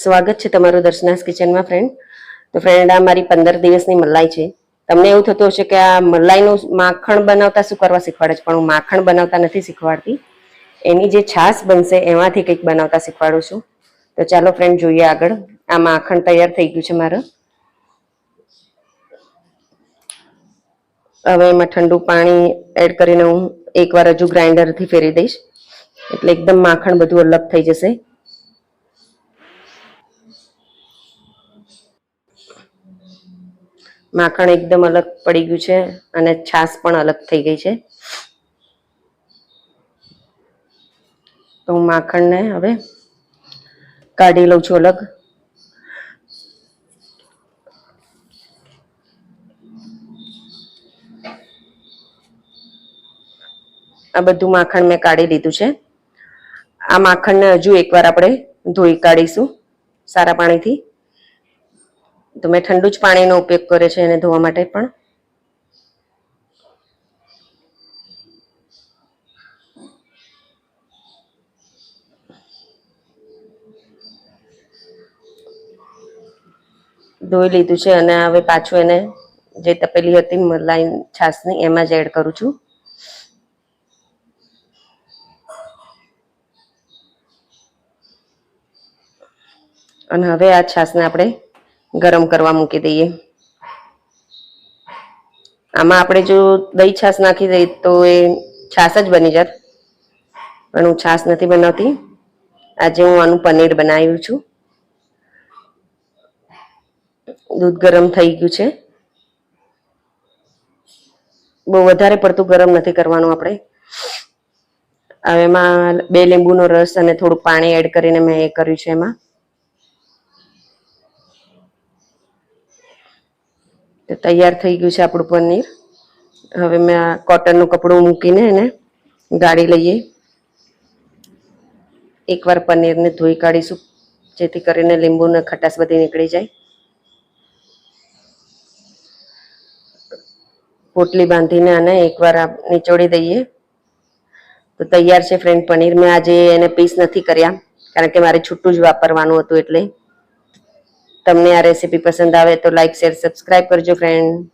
સ્વાગત છે તમારું દર્શનાસ કિચનમાં ફ્રેન્ડ તો ફ્રેન્ડ આ મારી પંદર દિવસની મલાઈ છે. તમને એવું થતું હશે કે આ મલાઈનું માખણ બનાવતા શું કરવા શીખવાડે છે? પણ હું માખણ બનાવતા નથી શીખવાડતી. એની જે છાશ બનશે, એમાંથી કંઈક બનાવતા શીખવાડું છું. તો ચાલો ફ્રેન્ડ જોઈએ આગળ. આ માખણ તૈયાર થઈ ગયું છે મારું. હવે એમાં ઠંડુ પાણી એડ કરીને હું એકવાર હજુ ગ્રાઇન્ડરથી ફેરી દઈશ. એટલે એકદમ માખણ બધું અલગ થઈ જશે. માખણ એકદમ અલગ પડી ગયું છે અને છાશ પણ અલગ થઈ ગઈ છે. તો હું માખણને હવે કાઢી લઉં છું અલગ. આ બધું માખણ મેં કાઢી લીધું છે. આ માખણને હજુ એકવાર આપણે ધોઈ કાઢીશું સારા પાણીથી. તો મેં ઠંડુ જ પાણીનો ઉપયોગ કર્યો છે એને ધોવા માટે પણ. ધોઈ લીધું છે અને હવે પાછું એને જે તપેલી હતી મલાઈન છાશની એમાં જ એડ કરું છું. અને હવે આ છાશને આપણે ગરમ કરવા મૂકી દઈએ. આમાં આપણે જો દહીં છાશ નાખી દઈએ તો એ છાશ જ બની જાત. પણ હું છાશ નથી બનાવતી. આજે હું આનું પનીર બનાવ્યું છું. દૂધ ગરમ થઈ ગયું છે. બહુ વધારે પડતું ગરમ નથી કરવાનું આપણે. હવે એમાં બે લીંબુનો રસ અને થોડું પાણી એડ કરીને મેં એ કર્યું છે એમાં. તૈયાર થઈ ગયું છે આપણું પનીર. હવે મેં આ કોટનનું કપડું મૂકીને એને ગાળી લઈએ. એકવાર પનીરને ધોઈ કાઢીશું, જેથી કરીને લીંબુને ખટાશ બધી નીકળી જાય. પોટલી બાંધીને આને એકવાર નીચોડી દઈએ. તો તૈયાર છે ફ્રેન્ડ પનીર. મેં આજે એને પીસ નથી કર્યા, કારણ કે મારે છૂટું જ વાપરવાનું હતું એટલે. તમને આ રેસીપી પસંદ આવે તો લાઈક શેર સબસ્ક્રાઈબ કરજો ફ્રેન્ડ